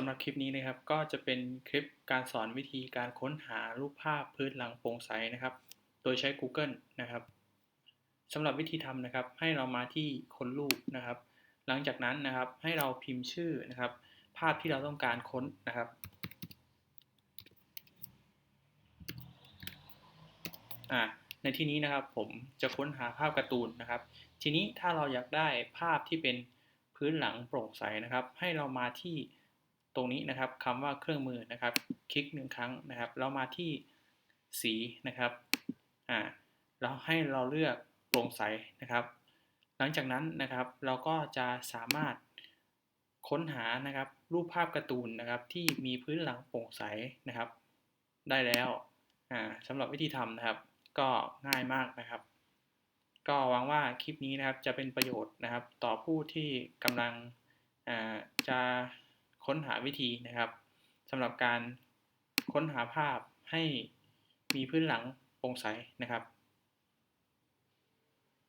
สำหรับคลิปนี้นะครับก็จะเป็นคลิปการสอนวิธีการค้นหารูปภาพพื้นหลังโปร่งใสนะครับ โดยใช้ Google นะครับสำหรับวิธีทำนะครับ ให้เรามาที่ค้นรูปนะครับ หลังจากนั้นนะครับให้เราพิมพ์ชื่อนะครับ ภาพที่เราต้องการค้นนะครับ ในที่นี้นะครับผมจะค้นหาภาพการ์ตูนนะครับ ทีนี้ถ้าเราอยากได้ภาพที่เป็นพื้นหลังโปร่งใสนะครับ ให้เรามาที่ รงนี้นะครับคำว่าเครื่องมือนะครับ คลิกหนึ่งครั้งนะครับเรามาที่สีนะครับอ่าเราให้เราเลือกโปร่งใสนะครับ หลังจากนั้นนะครับเราก็จะสามารถค้นหานะครับรูปภาพการ์ตูนนะครับที่มีพื้นหลังโปร่งใสนะครับ ได้แล้วอ่าสำหรับวิธีทำนะครับ ก็ง่ายมากนะครับ ก็หวังว่าคลิปนี้นะครับจะเป็นประโยชน์นะครับ ต่อผู้ที่กำลังจะ ค้นหาวิธีนะครับสำหรับการค้นหาภาพให้มีพื้นหลังโปร่งใสนะครับ